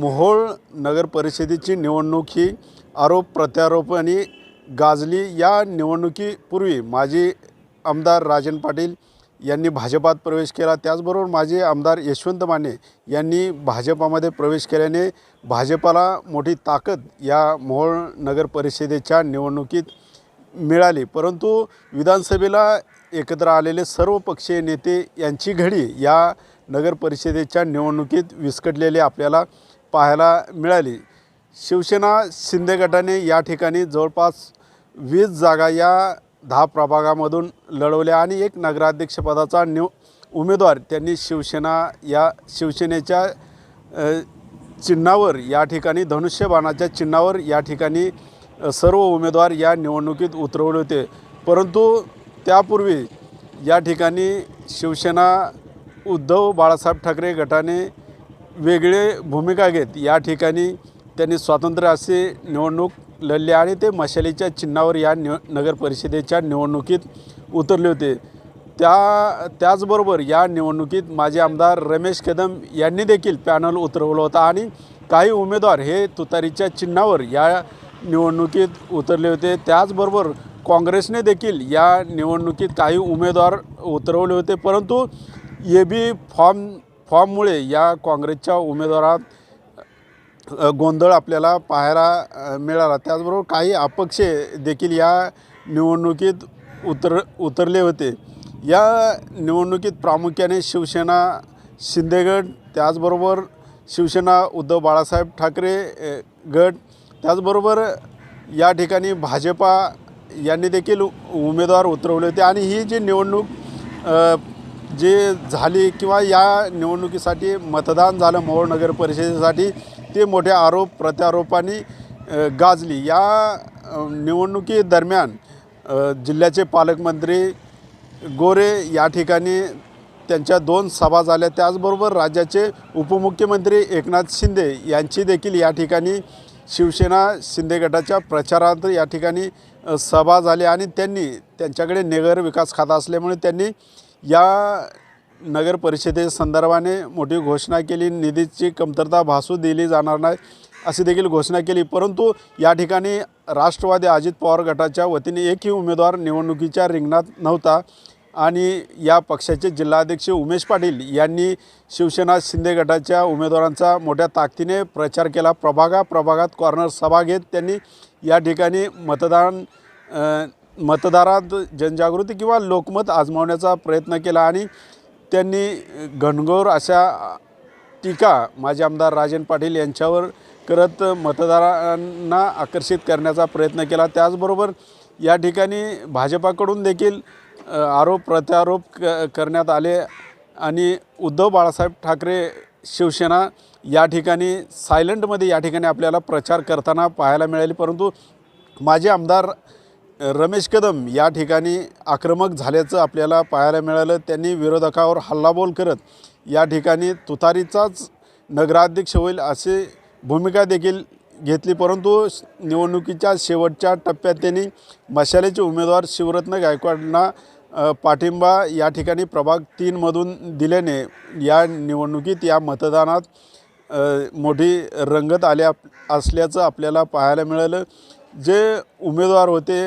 मोहोळ नगर परिषदेची निवडणूक ही आरोप प्रत्यारोप आणि गाजली. या निवडणुकीपूर्वी माजी आमदार राजन पाटील यांनी भाजपात प्रवेश केला. त्याचबरोबर माजी आमदार यशवंत माने यांनी भाजपामध्ये प्रवेश केल्याने भाजपाला मोठी ताकद या मोहोळ नगर परिषदेच्या निवडणुकीत मिळाली. परंतु विधानसभेला एकत्र आलेले सर्व पक्षीय नेते यांची घडी या नगर परिषदेच्या निवडणुकीत विस्कटलेले आपल्याला पाहायला मिळाली. शिवसेना शिंदे गटाने या ठिकाणी जवळपास वीस जागा या दहा प्रभागामधून लढवल्या आणि एक नगराध्यक्षपदाचा निव उमेदवार त्यांनी शिवसेना या शिवसेनेच्या चिन्हावर या ठिकाणी धनुष्यबाणाच्या चिन्हावर या ठिकाणी सर्व उमेदवार या निवडणुकीत उतरवले होते. परंतु त्यापूर्वी या ठिकाणी शिवसेना उद्धव बाळासाहेब ठाकरे गटाने वेगळे भूमिका घेत. या ठिकाणी त्यांनी स्वातंत्र्य असे निवडणूक लढले आणि ते मशालीच्या चिन्हावर या निव नगर परिषदेच्या निवडणुकीत उतरले होते. त्या त्याचबरोबर या निवडणुकीत माजी आमदार रमेश कदम यांनी देखील पॅनल उतरवलं होतं आणि काही उमेदवार हे तुतारीच्या चिन्हावर या निवडणुकीत उतरले होते. त्याचबरोबर काँग्रेसने देखील या निवडणुकीत काही उमेदवार उतरवले होते. परंतु ए बी फॉर्म फॉर्ममुळे या काँग्रेसच्या उमेदवारात गोंधळ आपल्याला पाहायला मिळाला. त्याचबरोबर काही अपक्ष देखील या निवडणुकीत उतर उतरले होते. या निवडणुकीत प्रामुख्याने शिवसेना शिंदेगड त्याचबरोबर शिवसेना उद्धव बाळासाहेब ठाकरे गट त्याचबरोबर या ठिकाणी भाजपा यांनी देखील उमेदवार उतरवले होते. आणि ही जी निवडणूक जे झाली किंवा या निवडणुकीसाठी मतदान झालं मोहोळ नगर परिषदेसाठी ते मोठ्या आरोप प्रत्यारोपांनी गाजली. या निवडणुकीदरम्यान जिल्ह्याचे पालकमंत्री गोरे या ठिकाणी त्यांच्या दोन सभा झाल्या. त्याचबरोबर राज्याचे उपमुख्यमंत्री एकनाथ शिंदे यांची देखील या ठिकाणी शिवसेना शिंदे गटाच्या प्रचारात या ठिकाणी सभा झाली आणि त्यांनी त्यांच्याकडे नगर विकास खाता असल्यामुळे त्यांनी या नगर परिषदेसंदर्भाने मोठी घोषणा केली. निधीची कमतरता भासू दिली जाणार नाही अशी देखील घोषणा केली. परंतु या ठिकाणी राष्ट्रवादी अजित पवार गटाच्या वतीने एकही उमेदवार निवडणुकीच्या रिंगणात नव्हता. आणि या पक्षाचे जिल्हाध्यक्ष उमेश पाटील यांनी शिवसेना शिंदे गटाच्या उमेदवारांचा मोठ्या ताकदीने प्रचार केला. प्रभागा प्रभागात कॉर्नर सभा घेत त्यांनी या ठिकाणी मतदान मतदारात जनजागृती किंवा लोकमत आजमावण्याचा प्रयत्न केला आणि त्यांनी घनघोर अशा टीका माजी आमदार राजन पाटील यांच्यावर करत मतदारांना आकर्षित करण्याचा प्रयत्न केला. त्याचबरोबर या ठिकाणी भाजपाकडून देखील आरोप प्रत्यारोप क करण्यात आले आणि उद्धव बाळासाहेब ठाकरे शिवसेना या ठिकाणी सायलंटमध्ये या ठिकाणी आपल्याला प्रचार करताना पाहायला मिळाले. परंतु माजी आमदार रमेश कदम या ठिकाणी आक्रमक झाल्याचं आपल्याला पाहायला मिळालं. त्यांनी विरोधकावर हल्लाबोल करत या ठिकाणी तुतारीचाच नगराध्यक्ष होईल असे भूमिका देखील घेतली. परंतु निवडणुकीच्या शेवटच्या टप्प्यात त्यांनी मशालेचे उमेदवार शिवरत्न गायकवाडांना पाठिंबा या ठिकाणी प्रभाग तीनमधून दिल्याने या निवडणुकीत या मतदानात मोठी रंगत आल्या असल्याचं आपल्याला पाहायला मिळालं. जे उमेदवार होते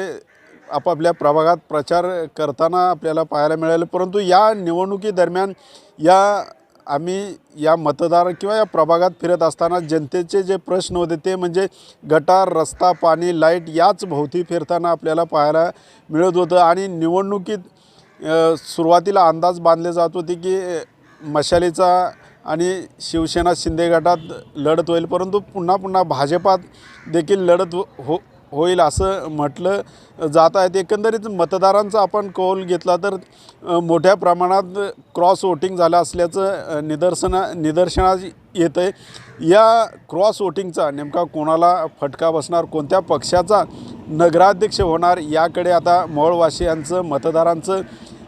आपापल्या प्रभागात प्रचार करताना आपल्याला पाहायला मिळाले. परंतु या निवडणुकीदरम्यान या आम्ही या मतदार किंवा या प्रभागात फिरत असताना जनतेचे जे प्रश्न होते ते म्हणजे गटार रस्ता पाणी लाइट याच भोवती फिरताना आपल्याला पाहायला मिळत होतं. आणि निवडणुकीत सुरुवातीला अंदाज बांधले जात होते की मशालीचा आणि शिवसेना शिंदे गटात लढत होईल. परंतु पुन्हा पुन्हा भाजपात देखील लढत हो होईल असं म्हटलं जात आहेत एकंदरीत मतदारांचा आपण कौल घेतला तर मोठ्या प्रमाणात क्रॉस वोटिंग झालं असल्याचं निदर्शन निदर्शना निदर्शनास येतं आहे या क्रॉस वोटिंगचा नेमका कोणाला फटका बसणार कोणत्या पक्षाचा नगराध्यक्ष होणार याकडे आता मोहोळवासियांचं मतदारांचं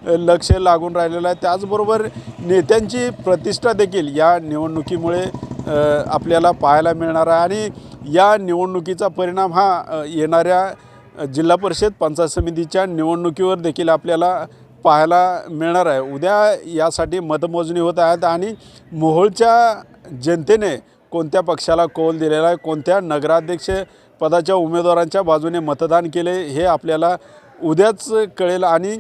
लक्ष लागून राहिलेलं आहे. त्याचबरोबर नेत्यांची प्रतिष्ठा देखील या निवडणुकीमुळे आपल्याला पाहायला मिळणार आहे. आणि या निवडणुकीचा परिणाम हा येणाऱ्या जिल्हा परिषद पंचायत समितीच्या निवडणुकीवर देखील आपल्याला पाहायला मिळणार आहे. उद्या यासाठी मतमोजणी होत आहेत आणि मोहोळच्या जनतेने कोणत्या पक्षाला कौल दिलेला आहे कोणत्या नगराध्यक्ष पदाच्या उमेदवारांच्या बाजूने मतदान केले हे आपल्याला उद्याच कळेल आणि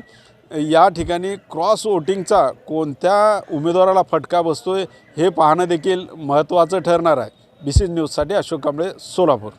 या ठिकाणी क्रॉस वोटिंगचा कोणत्या उमेदवाराला फटका बसतो आहे हे पाहणं देखील महत्त्वाचं ठरणार आहे. बी सी न्यूजसाठी अशोक कांबळे सोलापूर.